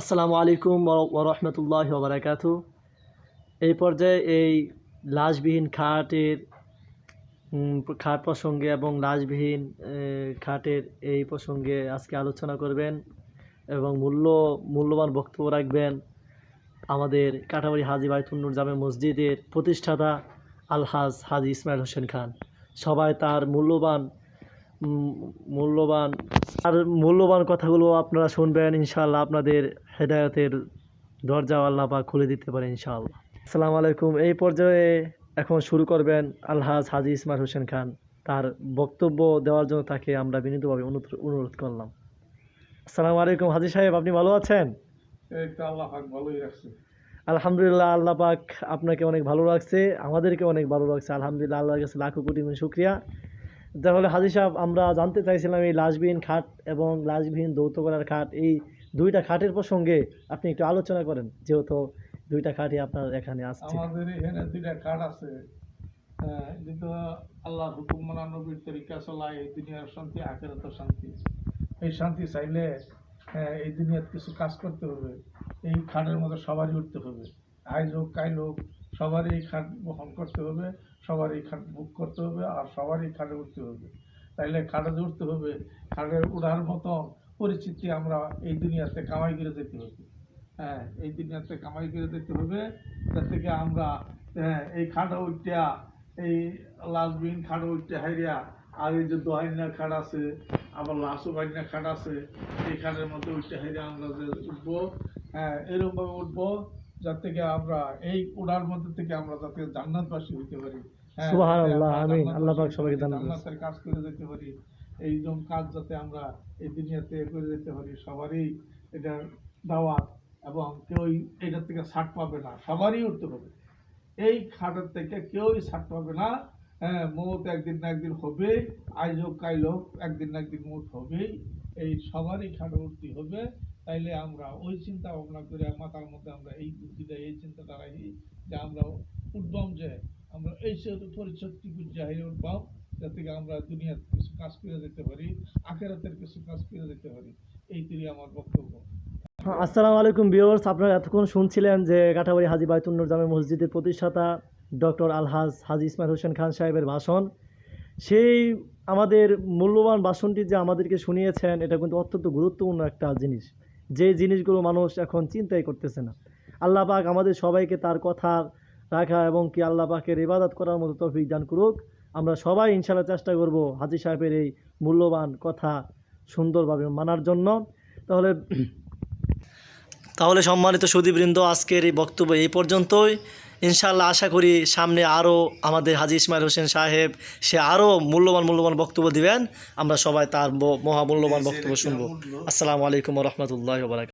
আসসালামু আলাইকুম ওরহমতুল্লাহ বারাকাতু। এই পর্যায়ে এই লাশবিহীন খাটের খাট প্রসঙ্গে এবং লাশবিহীন খাটের এই প্রসঙ্গে আজকে আলোচনা করবেন এবং মূল্য, মূল্যবান বক্তব্য রাখবেন আমাদের কাটাবাড়ি হাজি বাইতুন্নুর জামে মসজিদের প্রতিষ্ঠাতা আলহাজ হাজি ইসমাইল হোসেন খান। সবাই তার মূল্যবান মূল্যবান। আর মূল্যবান কথাগুলো আপনারা শুনবেন ইনশাআল্লাহ আপনাদের হেদায়তের দরজা আল্লাহ পাক খুলে দিতে পারে ইনশাআল্লাহ। আসসালামু আলাইকুম। এই পর্যায়ে এখন শুরু করবেন আলহাজ হাজি ইসমাইল হোসেন খান। তার বক্তব্য দেওয়ার জন্য তাকে আমরা বিনীতভাবে অনুরোধ করলাম। আসসালামু আলাইকুম হাজি সাহেব আপনি ভালো আছেন? এই আল্লাহ পাক আলহামদুলিল্লাহ আল্লাহ পাক আপনাকে অনেক ভালো লাগছে আমাদেরকে অনেক ভালো লাগছে আলহামদুলিল্লাহ আল্লাহর কাছে লাখো কোটি শুক্রিয়া। তাহলে হাজি সাহেব আমরা জানতে চাইছিলাম এই লাশবিহীন খাট এবং লাশবিহীন দৌত করার খাট এই দুইটা খাটের প্রসঙ্গে আপনি একটু আলোচনা করেন যেহেতু দুইটা খাটই আপনার এখানে আসছে। আমাদের এখানে দুইটা খাট আছে। হ্যাঁ, কিন্তু আল্লাহ হুকুম মানা নবীর তরিকা চলায় এই দুনিয়ার শান্তি আখেরাত শান্তি। এই শান্তি চাইলে হ্যাঁ, এই দুনিয়ার কিছু কাজ করতে হবে। এই খাটের মধ্যে সবারই উঠতে হবে। আজ হোক কাইল হোক সবারই এই খাট বহন করতে হবে সবারই খাট বুক করতে হবে আর সবারই খাটে উঠতে হবে। তাইলে খাটে উঠতে হবে খাটে উঠার মতো পরিচিতি আমরা এই দুনিয়াতে কামাই করে যেতে হবে হ্যাঁ এই দুনিয়াতে কামাই করে দিতে হবে তার থেকে আমরা হ্যাঁ, এই খাটা উঠটা এই লাশবিহীন খাটা উঠতে হাইরিয়া আর এই যে দোহাইনা খাট আছে আবার লাশু বাইনা খাট আছে এই খাটের মধ্যে উঠতে হাইরিয়া আমরা যে উঠবো হ্যাঁ এরকম ভাবে উঠবো। যার থেকে আমরা এই উড়ার মধ্যে থেকে আমরা যাতে জান্নাতবাসী হইতে পারি হ্যাঁ, সুবহানাল্লাহ, আমিন। আল্লাহ পাক সবাইকে। জান্নাতের কাজ করে যেতে পারি এই এইরকম কাজ যাতে আমরা এই দুনিয়াতে করে যেতে পারি সবারই এটা দাওয়াত এবং কেউই এটার থেকে ছাড় পাবে না সবারই উঠতে হবে এই খাটের থেকে কেউই ছাড় পাবে না হ্যাঁ মৌত একদিন না একদিন হবে আজ হোক কাইল হোক একদিন না একদিন মৌত হবেই এই সবারই খাটে উঠতে হবে তাইলে আমরা ওই চিন্তা ভাবনা করে মাথার মধ্যে আমরা এই বুদ্ধিটা এই চিন্তাটা রাখি যে আমরা উঠবাম যে আমরা এই পরিশক্তি জাহিরে উঠবাম করে আমরা দুনিয়ার কিছু কাজ করে যেতে পারি, আখেরাতের কিছু কাজ করে যেতে পারি। এইটাই আমার বক্তব্য। আসসালামু আলাইকুম ভিউয়ার্স। আপনারা এতক্ষণ শুনছিলেন যে কাঠাবাড়ি হাজি বাইতুন্নুর জামে মসজিদের প্রতিষ্ঠাতা ডক্টর আলহাজ হাজি ইসমাইল হোসেন খান সাহেবের ভাষণ। সেই আমাদের মূল্যবান ভাষণটি যে আমাদেরকে শুনিয়েছেন, এটা কিন্তু অত্যন্ত গুরুত্বপূর্ণ একটা জিনিস। যে জিনিসগুলো মানুষ এখন চিন্তাই করতেছে না। আল্লাহ পাক আমাদের সবাইকে তার কথা রাখা এবং কি আল্লাহ পাকের ইবাদত করার মতো তৌফিক দান করুক। আমরা সবাই ইনশাল্লাহ চেষ্টা করব হাজি সাহেবের এই মূল্যবান কথা সুন্দরভাবে মানার জন্য। তাহলে তাহলে সম্মানিত সুদীপবৃন্দ আজকের এই বক্তব্য এই পর্যন্তই। ইনশাল্লাহ আশা করি সামনে আরও আমাদের হাজি ইসমাইল হোসেন সাহেব সে আরও মূল্যবান মূল্যবান বক্তব্য দিবেন। আমরা সবাই তার মহামূল্যবান বক্তব্য শুনব। আসসালামু আলাইকুম রহমতুল্লাহ বারাক